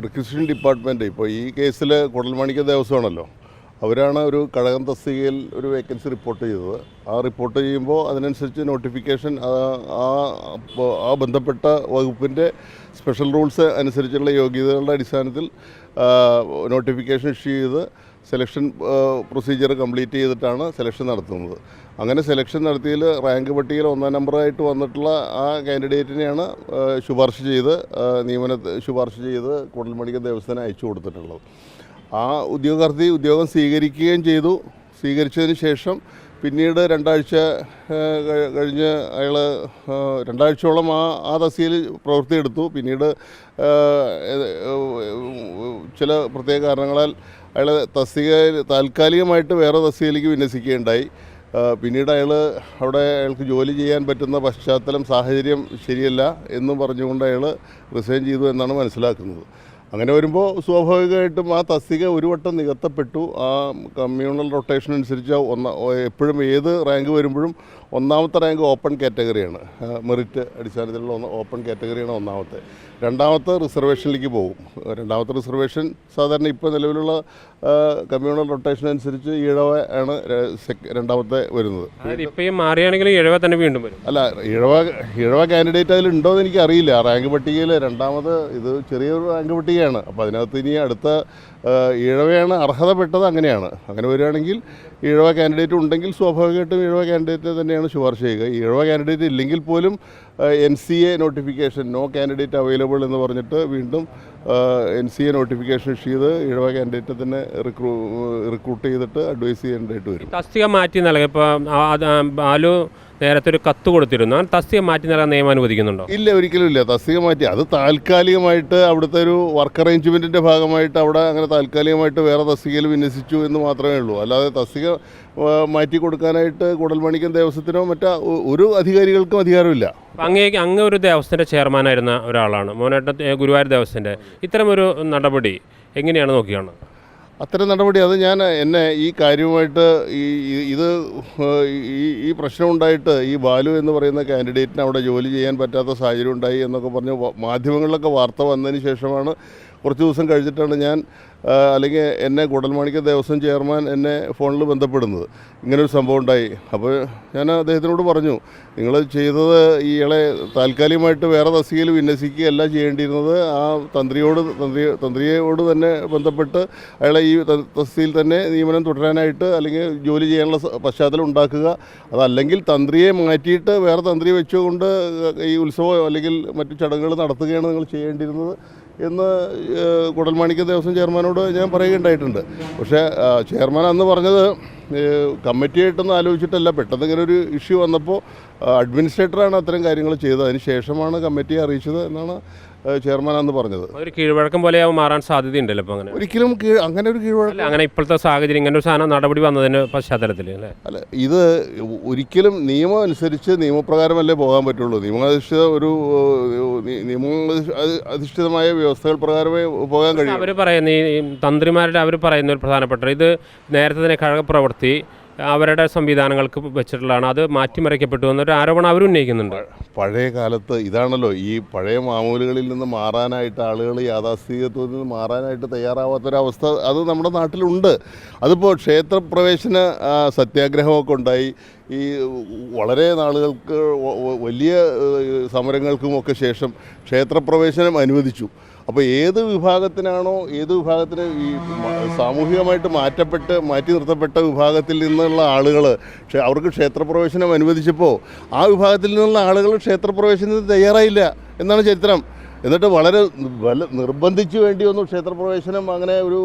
Requisition department. ഇപ്പോൾ ഈ കേസിൽ കുടൽമാണിക്ക ദേവസ്വമാണല്ലോ. അവരാണ് ഒരു കഴകം തസ്തികയിൽ ഒരു വേക്കൻസി റിപ്പോർട്ട് ചെയ്തത്. ആ റിപ്പോർട്ട് ചെയ്യുമ്പോൾ അതിനനുസരിച്ച് നോട്ടിഫിക്കേഷൻ ആ ആ ബന്ധപ്പെട്ട വകുപ്പിന്റെ സ്പെഷ്യൽ റൂൾസ് അനുസരിച്ചുള്ള യോഗ്യതകളുടെ അടിസ്ഥാനത്തിൽ നോട്ടിഫിക്കേഷൻ ഇഷ്യൂ ചെയ്ത് സെലക്ഷൻ പ്രൊസീജിയർ കംപ്ലീറ്റ് ചെയ്തിട്ടാണ് സെലക്ഷൻ നടത്തുന്നത്. അങ്ങനെ സെലക്ഷൻ നടത്തിയതിൽ റാങ്ക് പട്ടികയിൽ ഒന്നാം നമ്പറായിട്ട് വന്നിട്ടുള്ള ആ കാൻഡിഡേറ്റിനെയാണ് ശുപാർശ ചെയ്ത് നിയമന ശുപാർശ ചെയ്ത് കൂടൽമണിക്ക് ദേവസ്ഥാനം അയച്ചു കൊടുത്തിട്ടുള്ളത്. ആ ഉദ്യോഗാർത്ഥി ഉദ്യോഗം സ്വീകരിക്കുകയും ചെയ്തു. സ്വീകരിച്ചതിന് ശേഷം പിന്നീട് രണ്ടാഴ്ച കഴിഞ്ഞ് അയാൾ രണ്ടാഴ്ചയോളം ആ ആ തസ്തിയിൽ പ്രവൃത്തിയെടുത്തു. പിന്നീട് ചില പ്രത്യേക കാരണങ്ങളാൽ അയാൾ തസ്തിക താൽക്കാലികമായിട്ട് വേറെ തസ്തികയിലേക്ക് വിന്യസിക്കുകയുണ്ടായി. പിന്നീട് അയാൾ അവിടെ അയാൾക്ക് ജോലി ചെയ്യാൻ പറ്റുന്ന പശ്ചാത്തലം സാഹചര്യം ശരിയല്ല എന്നും പറഞ്ഞുകൊണ്ട് അയാൾ റിസൈൻ ചെയ്തു എന്നാണ് മനസ്സിലാക്കുന്നത്. അങ്ങനെ വരുമ്പോൾ സ്വാഭാവികമായിട്ടും ആ തസ്തിക ഒരു വട്ടം നികത്തപ്പെട്ടു. ആ കമ്മ്യൂണൽ റൊട്ടേഷൻ അനുസരിച്ച് ഒന്ന എപ്പോഴും ഏത് റാങ്ക് വരുമ്പോഴും ഒന്നാമത്തെ റാങ്ക് ഓപ്പൺ കാറ്റഗറിയാണ് മെറിറ്റ് അടിസ്ഥാനത്തിലുള്ള ഒന്ന് ഓപ്പൺ കാറ്റഗറിയാണ് ഒന്നാമത്തെ. രണ്ടാമത്തെ റിസർവേഷനിലേക്ക് പോകും. രണ്ടാമത്തെ റിസർവേഷൻ സാധാരണ ഇപ്പോൾ നിലവിലുള്ള കമ്മ്യൂണൽ റൊട്ടേഷൻ അനുസരിച്ച് ഈഴവ ആണ് രണ്ടാമത്തെ വരുന്നത്. ഇപ്പം മാറിയാണെങ്കിൽ ഈഴവ തന്നെ വീണ്ടും വരും. അല്ല ഇഴവ ഇഴവ കാൻഡിഡേറ്റ് അതിലുണ്ടോ എന്ന് എനിക്ക് അറിയില്ല റാങ്ക് പട്ടികയിൽ രണ്ടാമത് ഇത് ചെറിയൊരു റാങ്ക് പട്ടികയാണ് അപ്പോൾ അതിനകത്ത് ഇനി അടുത്ത ഈഴവയാണ് അർഹതപ്പെട്ടത് അങ്ങനെയാണ്. അങ്ങനെ വരികയാണെങ്കിൽ ഈഴവ കാൻഡിഡേറ്റ് ഉണ്ടെങ്കിൽ സ്വാഭാവികമായിട്ടും ഈഴവ കാൻഡിഡേറ്റ് തന്നെയാണ് ശുപാർശ ചെയ്യുക. ഈഴവ കാൻഡിഡേറ്റ് ഇല്ലെങ്കിൽ പോലും N C A notification no candidate available എന്ന് പറഞ്ഞിട്ട് വീണ്ടും N C A notification issue ചെയ്ത് ഇഴവ കാൻഡിഡേറ്റ് തന്നെ റിക്രൂ റിക്രൂട്ട് ചെയ്തിട്ട് അഡ്വൈസ് ചെയ്യേണ്ടതായിട്ട് വരും. തസ്തിക മാറ്റി നൽകുക ഇപ്പോൾ ബാലു നേരത്തെ ഒരു കത്ത് കൊടുത്തിരുന്നു. ആ തസ്തിക മാറ്റി നൽകാൻ നിയമം അനുവദിക്കുന്നുണ്ടോ? ഇല്ല ഒരിക്കലും ഇല്ല. തസ്തിക മാറ്റി അത് താൽക്കാലികമായിട്ട് അവിടുത്തെ ഒരു വർക്ക് അറേഞ്ച്മെന്റിന്റെ ഭാഗമായിട്ട് അവിടെ അങ്ങനെ താൽക്കാലികമായിട്ട് വേറെ തസ്തികയിൽ വിന്യസിച്ചു എന്ന് മാത്രമേ ഉള്ളൂ. അല്ലാതെ തസ്തിക മാറ്റി കൊടുക്കാനായിട്ട് കുടൽമണിക്കൻ ദേവസ്വത്തിനോ മറ്റോ ഒരു അധികാരികൾക്കും അധികാരമില്ല. അങ്ങേക്ക് അങ്ങേ ഒരു ദേവസ്വത്തിന്റെ ചെയർമാനായിരുന്ന ഒരാളാണ്. മോനേട്ട ഗുരുവായൂർ ദേവസ്വത്തിന്റെ ഇത്തരമൊരു നടപടി എങ്ങനെയാണ് നോക്കിയാണ് അത്തരം നടപടി അത് ഞാൻ എന്നെ ഈ കാര്യവുമായിട്ട് ഈ ഇത് ഈ ഈ പ്രശ്നം ഉണ്ടായിട്ട് ഈ ബാലു എന്ന് പറയുന്ന കാൻഡിഡേറ്റിന് അവിടെ ജോലി ചെയ്യാൻ പറ്റാത്ത സാഹചര്യം ഉണ്ടായി എന്നൊക്കെ പറഞ്ഞ് മാധ്യമങ്ങളിലൊക്കെ വാർത്ത വന്നതിന് ശേഷമാണ് കുറച്ച് ദിവസം കഴിഞ്ഞിട്ടാണ് ഞാൻ അല്ലെങ്കിൽ എന്നെ കുടൽമാണിക്ക ദേവസ്വം ചെയർമാൻ എന്നെ ഫോണിൽ ബന്ധപ്പെടുന്നത്. ഇങ്ങനൊരു സംഭവം ഉണ്ടായി. അപ്പോൾ ഞാൻ അദ്ദേഹത്തിനോട് പറഞ്ഞു നിങ്ങൾ ചെയ്തത് ഇയാളെ താൽക്കാലികമായിട്ട് വേറെ തസ്തികയിൽ വിന്യസിക്കുകയല്ല ചെയ്യേണ്ടിയിരുന്നത്. ആ തന്ത്രിയോട് തന്ത്രി തന്ത്രിയോട് തന്നെ ബന്ധപ്പെട്ട് അയാളെ ഈ തസ്തിയിൽ തന്നെ നിയമനം തുടരാനായിട്ട് അല്ലെങ്കിൽ ജോലി ചെയ്യാനുള്ള പശ്ചാത്തലം ഉണ്ടാക്കുക. അതല്ലെങ്കിൽ തന്ത്രിയെ മാറ്റിയിട്ട് വേറെ തന്ത്രി വെച്ചുകൊണ്ട് ഈ ഉത്സവം അല്ലെങ്കിൽ മറ്റു ചടങ്ങുകൾ നടത്തുകയാണ് നിങ്ങൾ ചെയ്യേണ്ടിയിരുന്നത്. എന്ന് കുടൽമാണിക്ക ദേവസ്വം ചെയർമാനോട് ഞാൻ പറയുകയുണ്ടായിട്ടുണ്ട്. പക്ഷേ ചെയർമാൻ അന്ന് പറഞ്ഞത് കമ്മിറ്റി കമ്മിറ്റിയായിട്ടൊന്നും ആലോചിച്ചിട്ടല്ല. പെട്ടെന്ന് ഇങ്ങനെ ഒരു ഇഷ്യൂ വന്നപ്പോൾ അഡ്മിനിസ്ട്രേറ്ററാണ് അത്തരം കാര്യങ്ങൾ ചെയ്തത്. അതിന് ശേഷമാണ് കമ്മിറ്റിയെ അറിയിച്ചത് എന്നാണ് അന്ന് പറഞ്ഞത്. ഒരു കീഴ്വഴക്കം പോലെ മാറാൻ സാധ്യതയുണ്ടല്ലോ അങ്ങനെ. ഒരിക്കലും കീഴ് അങ്ങനെ ഒരു കീഴ്വഴക്കം അങ്ങനെ ഇപ്പോഴത്തെ സാഹചര്യം ഇങ്ങനെ ഒരു സാധനം നടപടി വന്നതിന് പശ്ചാത്തലത്തിൽ അല്ലേ? അല്ല ഇത് ഒരിക്കലും നിയമം അനുസരിച്ച് നിയമപ്രകാരമല്ലേ പോകാൻ പറ്റുള്ളൂ. നിയമാധിഷ്ഠിത ഒരു നിയമ അധിഷ്ഠിതമായ വ്യവസ്ഥകൾ പ്രകാരമേ പോകാൻ കഴിയും. അവർ പറയുന്ന ഈ തന്ത്രിമാരുടെ അവർ പറയുന്ന ഒരു പ്രധാനപ്പെട്ട ഇത് നേരത്തെ തന്നെ കഴകപ്രവൃത്തി അവരുടെ സംവിധാനങ്ങൾക്ക് വെച്ചിട്ടുള്ളതാണ്. അത് മാറ്റിമറിക്കപ്പെട്ടു എന്നൊരു ആരോപണം അവർ ഉന്നയിക്കുന്നുണ്ട്. പഴയ കാലത്ത് ഇതാണല്ലോ ഈ പഴയ മാമൂലുകളിൽ നിന്ന് മാറാനായിട്ട് ആളുകൾ യാഥാസ്ഥിതികത്വത്തിൽ നിന്ന് മാറാനായിട്ട് തയ്യാറാവാത്തൊരവസ്ഥ അത് നമ്മുടെ നാട്ടിലുണ്ട്. അതിപ്പോൾ ക്ഷേത്രപ്രവേശന സത്യാഗ്രഹമൊക്കെ ഉണ്ടായി. ഈ വളരെ നാളുകൾക്ക് വലിയ സമരങ്ങൾക്കുമൊക്കെ ശേഷം ക്ഷേത്രപ്രവേശനം അനുവദിച്ചു. അപ്പോൾ ഏത് വിഭാഗത്തിനാണോ ഏത് വിഭാഗത്തിന് ഈ സാമൂഹികമായിട്ട് മാറ്റപ്പെട്ട് മാറ്റി നിർത്തപ്പെട്ട വിഭാഗത്തിൽ നിന്നുള്ള ആളുകൾ അവർക്ക് ക്ഷേത്രപ്രവേശനം അനുവദിച്ചപ്പോൾ ആ വിഭാഗത്തിൽ നിന്നുള്ള ആളുകൾ ക്ഷേത്രപ്രവേശനത്തിന് തയ്യാറായില്ല എന്നാണ് ചരിത്രം. എന്നിട്ട് വളരെ വല നിർബന്ധിച്ചു വേണ്ടി വന്നു ക്ഷേത്രപ്രവേശനം അങ്ങനെ ഒരു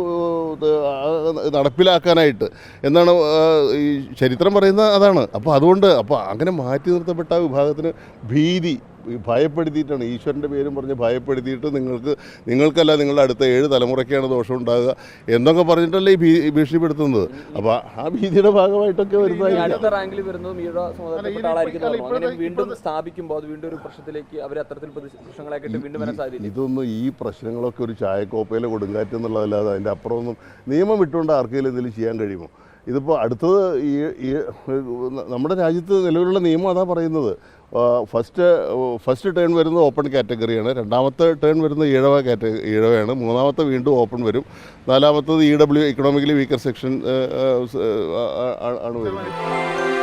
നടപ്പിലാക്കാനായിട്ട് എന്നാണ് ഈ ചരിത്രം പറയുന്നത് അതാണ്. അപ്പോൾ അതുകൊണ്ട് അപ്പോൾ അങ്ങനെ മാറ്റി നിർത്തപ്പെട്ട വിഭാഗത്തിന് ഭീതി ഭയപ്പെടുത്തിയിട്ടാണ്. ഈശ്വരന്റെ പേരും പറഞ്ഞ് ഭയപ്പെടുത്തിയിട്ട് നിങ്ങൾക്ക് നിങ്ങൾക്കല്ല നിങ്ങളുടെ അടുത്ത ഏഴ് തലമുറയ്ക്കാണ് ദോഷം ഉണ്ടാകുക എന്നൊക്കെ പറഞ്ഞിട്ടല്ലേ ഈ ഭീ ഭീഷണിപ്പെടുത്തുന്നത്. അപ്പോൾ ആ ഭീതിയുടെ ഭാഗമായിട്ടൊക്കെ വരുന്നതായിരിക്കും. ഇതൊന്നും ഈ പ്രശ്നങ്ങളൊക്കെ ഒരു ചായക്കോപ്പയിലെ കൊടുങ്കാറ്റ് എന്നുള്ളതല്ലാതെ അതിന്റെ അപ്പുറമൊന്നും നിയമം വിട്ടുകൊണ്ട് ആർക്കെങ്കിലും എന്തെങ്കിലും ചെയ്യാൻ കഴിയുമോ? ഇതിപ്പോൾ അടുത്തത് ഈ ഈ നമ്മുടെ രാജ്യത്ത് നിലവിലുള്ള നിയമം അതാ പറയുന്നത്. ഫസ്റ്റ് ഫസ്റ്റ് ടേൺ വരുന്നത് ഓപ്പൺ കാറ്റഗറിയാണ് രണ്ടാമത്തെ ടേൺ വരുന്നത് ഈഴവ കാറ്റഗറി ഈഴവയാണ് മൂന്നാമത്തെ വീണ്ടും ഓപ്പൺ വരും. നാലാമത്തത് E W economically weaker section ആണ് വരുന്നത്.